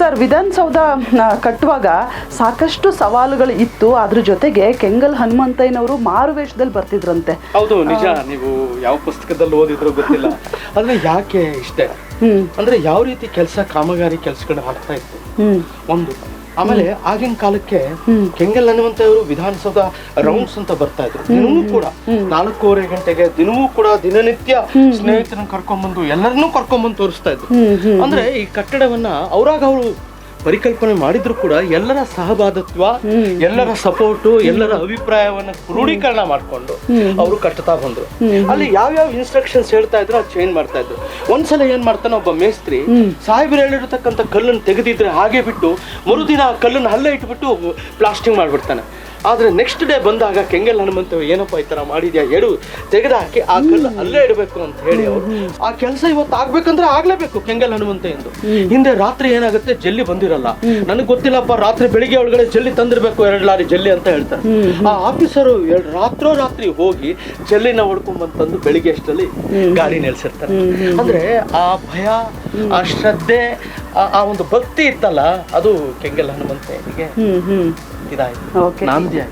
Sir Vidhana Soudha ಕಟ್ಟುವಾಗ ಸಾಕಷ್ಟು ಸವಾಲುಗಳು ಇತ್ತು. ಅದ್ರ ಜೊತೆಗೆ ಕೆಂಗಲ್ ಹನುಮಂತಯ್ಯನವರು ಮಾರುವೇಷದಲ್ಲಿ ಬರ್ತಿದ್ರಂತೆ. ಹೌದು ನಿಜ. ನೀವು ಯಾವ ಪುಸ್ತಕದಲ್ಲಿ ಓದಿದ್ರು ಗೊತ್ತಿಲ್ಲ. ಅಂದ್ರೆ ಯಾಕೆ ಇಷ್ಟೇ? ಹ್ಮ್. ಅಂದ್ರೆ ಯಾವ ರೀತಿ ಕೆಲಸ ಕಾಮಗಾರಿ ಕೆಲಸಗಳು ಆಗ್ತಾ ಇತ್ತು? ಹ್ಮ್. ಒಂದು. ಆಮೇಲೆ ಆಗಿನ ಕಾಲಕ್ಕೆ ಕೆಂಗಲ್ ಅನ್ನುವಂತವರು ವಿಧಾನಸೌಧ ರೌಂಡ್ಸ್ ಅಂತ ಬರ್ತಾ ಇದ್ರು. ದಿನವೂ ಕೂಡ ನಾಲ್ಕೂವರೆ ಗಂಟೆಗೆ ದಿನವೂ ಕೂಡ ದಿನನಿತ್ಯ ಸ್ನೇಹಿತರನ್ನ ಕರ್ಕೊಂಡ್ಬಂದು ಎಲ್ಲರನ್ನೂ ಕರ್ಕೊಂಡ್ಬಂದು ತೋರಿಸ್ತಾ ಇದ್ರು. ಅಂದ್ರೆ ಈ ಕಟ್ಟಡವನ್ನ ಅವ್ರಾಗ ಅವರು ಪರಿಕಲ್ಪನೆ ಮಾಡಿದ್ರು ಕೂಡ ಎಲ್ಲರ ಸಹಭಾಗಿತ್ವ ಎಲ್ಲರ ಸಪೋರ್ಟ್ ಎಲ್ಲರ ಅಭಿಪ್ರಾಯವನ್ನು ಕ್ರೋಢೀಕರಣ ಮಾಡ್ಕೊಂಡು ಅವರು ಕಟ್ಟತಾ ಬಂದ್ರು. ಅಲ್ಲಿ ಯಾವ್ಯಾವ ಇನ್ಸ್ಟ್ರಕ್ಷನ್ಸ್ ಹೇಳ್ತಾ ಇದ್ರು ಅದು ಚೇಂಜ್ ಮಾಡ್ತಾ ಇದ್ರು. ಒಂದ್ಸಲ ಏನ್ ಮಾಡ್ತಾನೆ ಒಬ್ಬ ಮೇಸ್ತ್ರಿ ಸಾಹೇಬ್ರು ಹೇಳಿರ್ತಕ್ಕಂಥ ಕಲ್ಲನ್ನು ತೆಗೆದಿದ್ರೆ ಹಾಗೆ ಬಿಟ್ಟು ಮರುದಿನ ಆ ಕಲ್ಲನ್ನು ಅಲ್ಲೇ ಇಟ್ಬಿಟ್ಟು ಪ್ಲಾಸ್ಟಿಂಗ್ ಮಾಡ್ಬಿಡ್ತಾನೆ. ಆದ್ರೆ ನೆಕ್ಸ್ಟ್ ಡೇ ಬಂದಾಗ ಕೆಂಗಲ್ ಹನುಮಂತ ಏನಪ್ಪ ಈ ತರ ಮಾಡಿದ್ಯಾ ಎಡು ತೆಗೆದು ಹಾಕಿ ಆ ಕಲ್ಲು ಅಲ್ಲೇ ಇಡಬೇಕು ಅಂತ ಹೇಳಿ ಅವರು. ಆ ಕೆಲಸ ಇವತ್ತು ಆಗ್ಬೇಕಂದ್ರೆ ಆಗ್ಲೇಬೇಕು ಕೆಂಗಲ್ ಹನುಮಂತ ಎಂದು. ಹಿಂದೆ ರಾತ್ರಿ ಏನಾಗುತ್ತೆ ಜಲ್ಲಿ ಬಂದಿರಲ್ಲ. ನನಗೆ ಗೊತ್ತಿಲ್ಲಪ್ಪ ರಾತ್ರಿ ಬೆಳಿಗ್ಗೆ ಒಳಗಡೆ ಜಲ್ಲಿ ತಂದಿರ್ಬೇಕು ಎರಡು ಲಾರಿ ಜಲ್ಲಿ ಅಂತ ಹೇಳ್ತಾರೆ. ಆ ಆಫೀಸರು ರಾತ್ರೋ ರಾತ್ರಿ ಹೋಗಿ ಜಲ್ಲಿನ ಹೊಡ್ಕೊಂಡ್ ಬಂದ್ ತಂದು ಬೆಳಿಗ್ಗೆ ಅಷ್ಟರಲ್ಲಿ ಗಾಡಿ ನೆಲೆಸಿರ್ತಾರೆ. ಅಂದ್ರೆ ಆ ಭಯ ಆ ಶ್ರದ್ಧೆ ಆ- ಒಂದು ಭಕ್ತಿ ಇತ್ತಲ್ಲ ಅದು ಕೆಂಗಲ್ ಹನುಮಂತನಿಗೆ ಇದಾಯ್ತು. ನಾಂದಿ